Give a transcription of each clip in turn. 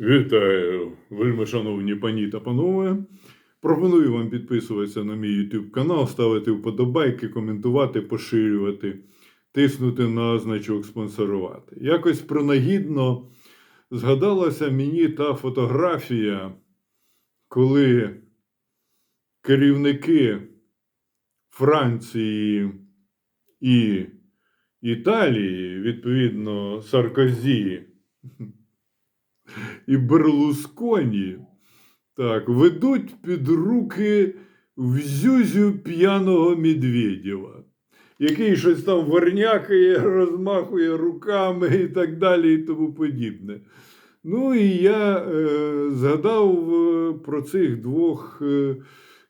Вітаю, вельми шановні пані та панове. Пропоную вам підписуватися на мій YouTube канал, ставити вподобайки, коментувати, поширювати, тиснути на значок спонсорувати. Якось принагідно згадалася мені та фотографія, коли керівники Франції і Італії, відповідно, Саркозі і Берлусконі так, ведуть під руки в зюзю п'яного Медведєва, який щось там вернякає, розмахує руками і так далі, і тому подібне. Ну і я е, згадав е, про цих двох е,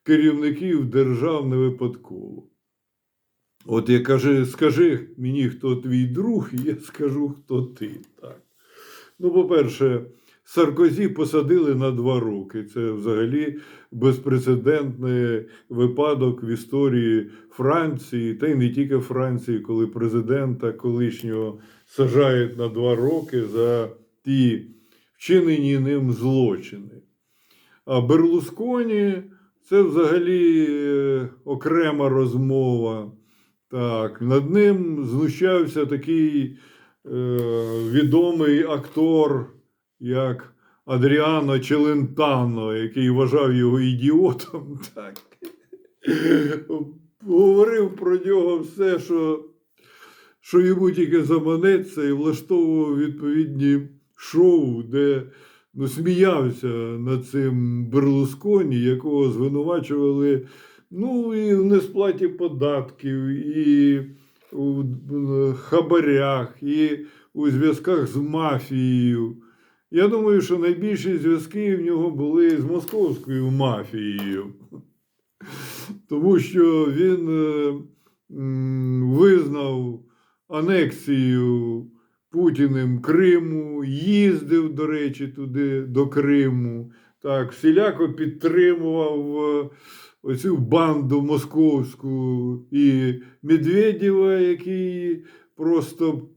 керівників держав не випадково. От я кажу, скажи мені, хто твій друг, і я скажу, хто ти. Так. Ну, по-перше, Саркозі посадили на два роки. Це взагалі безпрецедентний випадок в історії Франції, та й не тільки Франції, коли президента колишнього сажають на два роки за ті вчинені ним злочини. А Берлусконі це взагалі е, окрема розмова. Так, над ним знущався такий відомий актор, як Адріано Челентано, який вважав його ідіотом. Так. Говорив про нього все, що, що йому тільки заманеться, і влаштовував відповідні шоу, де ну, сміявся над цим Берлусконі, якого звинувачували ну, і в несплаті податків, і у хабарях, і у зв'язках з мафією. Я думаю, що найбільші зв'язки в нього були з московською мафією. Тому що він е, визнав анексію Путіним Криму, їздив, до речі, туди до Криму. Так, всіляко підтримував е, оцю банду московську і Медведєва, який просто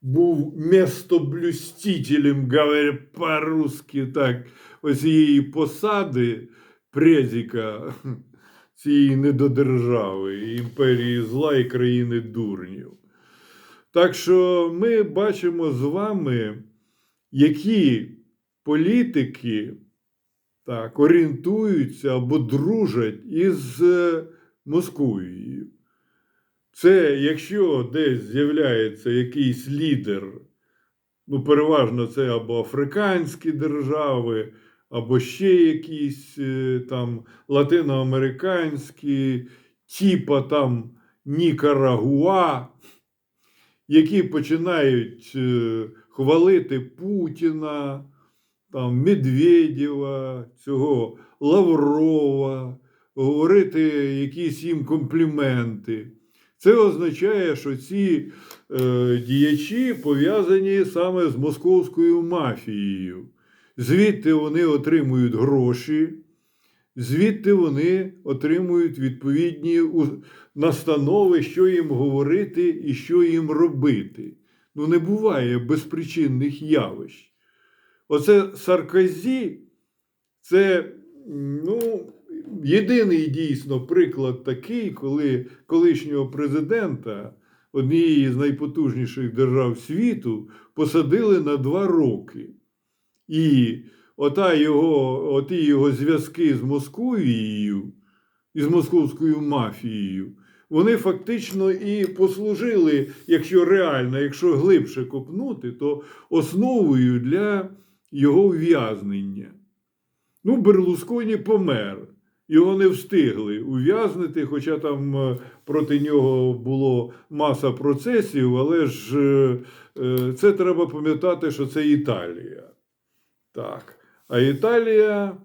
був местоблюстителем, говоря по-русски, так, оцієї посади презіка цієї недодержави, імперії зла і країни дурнів. Так що ми бачимо з вами, які політики так, орієнтуються або дружать із е, Московією. Це якщо десь з'являється якийсь лідер, ну, переважно це або африканські держави, або ще якісь е, там латиноамериканські, типа там Нікарагуа, які починають е, хвалити Путіна, там, Медведєва, цього Лаврова, говорити якісь їм компліменти. Це означає, що ці е, діячі пов'язані саме з московською мафією. Звідти вони отримують гроші, звідти вони отримують відповідні настанови, що їм говорити і що їм робити. Ну, не буває безпричинних явищ. Оце Саркозі, це ну, єдиний дійсно приклад такий, коли колишнього президента однієї з найпотужніших держав світу посадили на два роки. І ота його, оті його зв'язки з Московією і з московською мафією, вони фактично і послужили, якщо реально, якщо глибше копнути, то основою для його ув'язнення. Ну, Берлусконі помер. Його не встигли ув'язнити, хоча там е, проти нього було маса процесів, але ж е, е, це треба пам'ятати, що це Італія. Так. А Італія,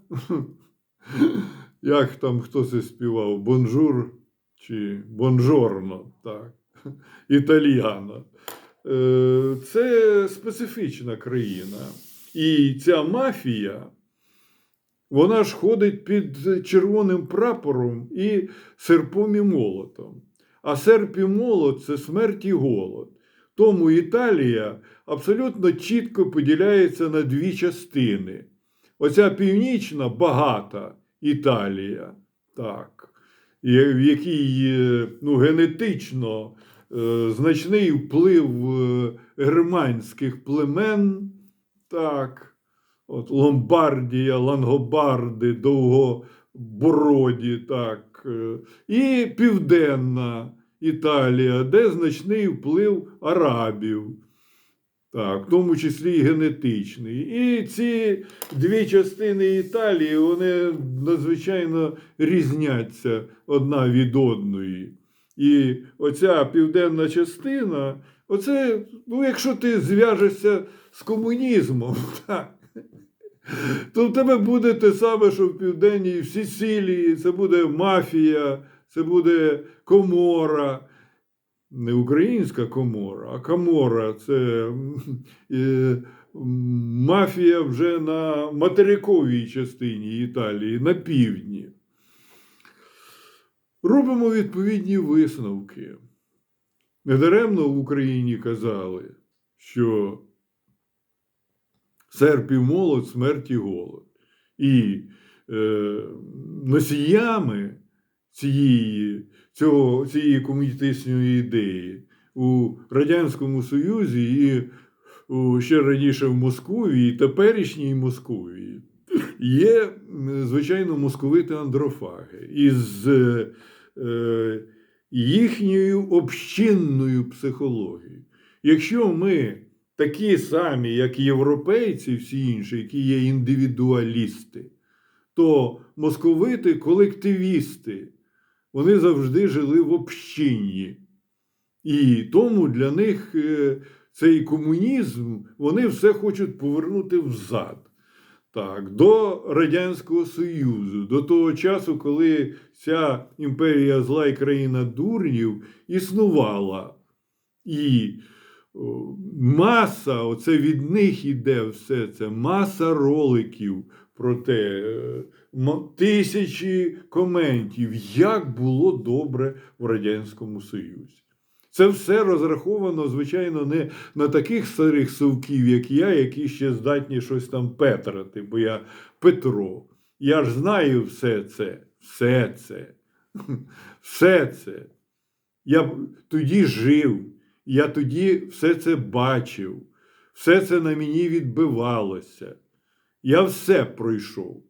як там хто це співав? Бонжур чи Бонжорно, так. Італіано. Це специфічна країна. І ця мафія, вона ж ходить під червоним прапором і серпом і молотом. А серп і молот це смерть і голод. Тому Італія абсолютно чітко поділяється на дві частини. Оця північна багата Італія, так, в якій е, ну, генетично е, значний вплив е, германських племен, так, от Ломбардія, Лангобарди, Довгобороді, так, е, і Південна Італія, де значний вплив арабів. Так, в тому числі і генетичний. І ці дві частини Італії вони надзвичайно різняться одна від одної. І оця південна частина, оце, ну, якщо ти зв'яжешся з комунізмом, так, то в тебе буде те саме, що в Південній в Сицилії, це буде мафія, це буде комора не українська комора, а камора це е, мафія вже на материковій частині Італії, на півдні. Робимо відповідні висновки. Недаремно в Україні казали, що серпів молод, смерті голод. І е, носіями цієї, цього, цієї комуністичної ідеї у Радянському Союзі і у, ще раніше в Московії, і теперішній Московії є, звичайно, московити андрофаги із е, їхньою общинною психологією. Якщо ми такі самі, як європейці, всі інші, які є індивідуалісти, то московити колективісти, вони завжди жили в общині. І тому для них е, цей комунізм, вони все хочуть повернути взад. Так, до Радянського Союзу, до того часу, коли ця імперія зла і країна дурнів існувала. І маса, оце від них іде все це, маса роликів про те, е, тисячі коментів, як було добре в Радянському Союзі. Це все розраховано, звичайно, не на таких старих совків, як я, які ще здатні щось там петрати, бо я Петро. Я ж знаю все це, все це, все це. Я тоді жив, я тоді все це бачив, все це на мені відбивалося. Я все пройшов.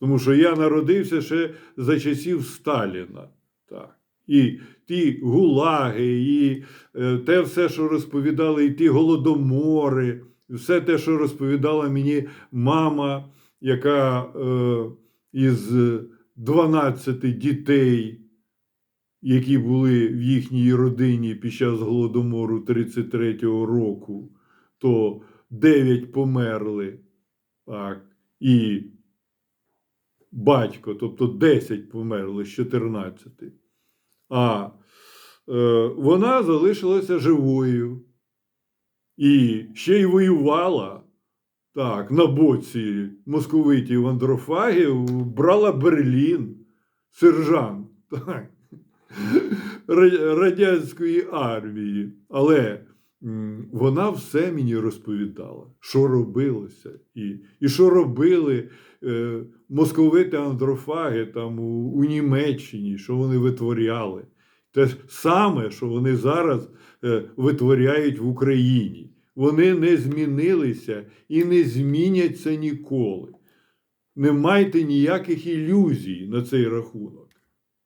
Тому що я народився ще за часів Сталіна. Так. І ті гулаги, і е, те все, що розповідали, і ті голодомори, все те, що розповідала мені мама, яка е, із 12 дітей, які були в їхній родині під час голодомору 33-го року, то 9 померли. Так, і батько, тобто 10 померли з 14. А е, вона залишилася живою. І ще й воювала. Так, на боці московитів андрофагів, брала Берлін, сержант так, радянської армії. Але вона все мені розповідала, що робилося, і, і що робили е, московити андрофаги там у, у Німеччині, що вони витворяли. Те саме, що вони зараз е, витворяють в Україні. Вони не змінилися і не зміняться ніколи. Не майте ніяких ілюзій на цей рахунок.